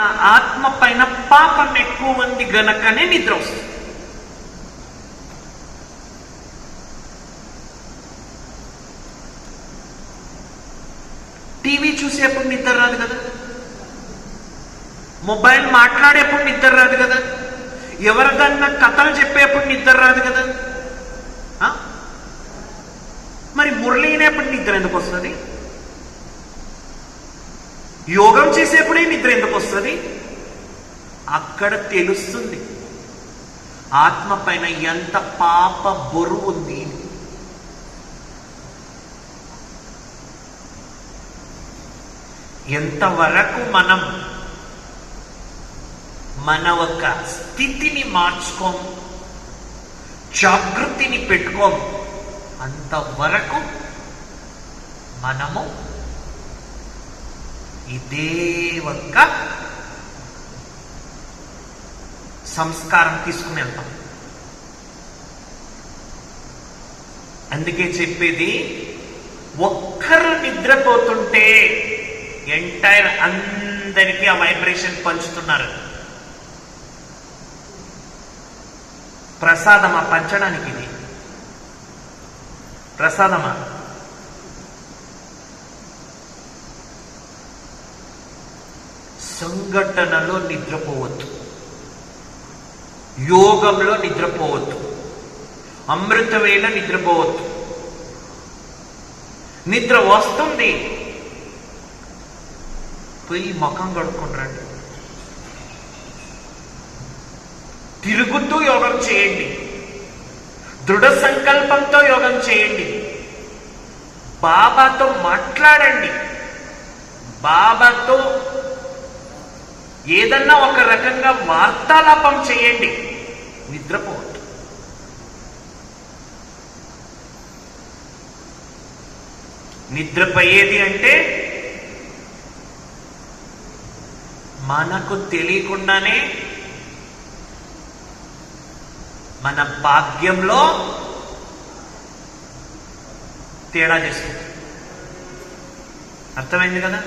నా ఆత్మ పైన పాపం ఎక్కువ ఉంది గనకనే నిద్ర వస్తుంది. టీవీ చూసేప్పుడు నిద్ర రాదు కదా? మొబైల్ మాట్లాడేప్పుడు నిద్ర రాదు కదా? ఎవరిదన్నా కథలు చెప్పేప్పుడు నిద్ర రాదు కదా? ఆ? మరి మురళీనేప్పుడు నిద్ర ఎందుకు వస్తుంది? యోగం చేసేప్పుడే నిద్ర ఎందుకు వస్తుంది? అక్కడ తెలుస్తుంది. ఆత్మ పైన ఎంత పాప బరువు ఉంది. ఎంతవరకు మనం మన ఒక స్థితిని మార్చుకోం జాగృతిని పెట్టుకోం అంతవరకు మనము ఇదే ఒక్క సంస్కారం తీసుకుని వెళ్తాం. అందుకే చెప్పేది ఒక్కరు నిద్రపోతుంటే ఎంటైర్ అందరికీ ఆ వైబ్రేషన్ పంచుతున్నారు. ప్రసాదమా? పంచడానికి ఇది. ప్రసాదమా? సంఘటనలో నిద్రపోవద్దు. యోగంలో నిద్రపోవద్దు. అమృతవేళ నిద్రపోవద్దు. నిద్ర వస్తుంది. పోయి ముఖం కడుక్కొని రండి. తిరుగుతూ యోగం చేయండి. దృఢ సంకల్పంతో యోగం చేయండి. బాబాతో మాట్లాడండి. బాబాతో ఏదన్నా ఒక రకంగా వార్తాలాపం చేయండి. నిద్రపోవద్దు. నిద్రపోయేది అంటే మనకు తెలియకుండానే మన భాగ్యంలో తేడా చేస్తుంది. అర్థమైంది కదా?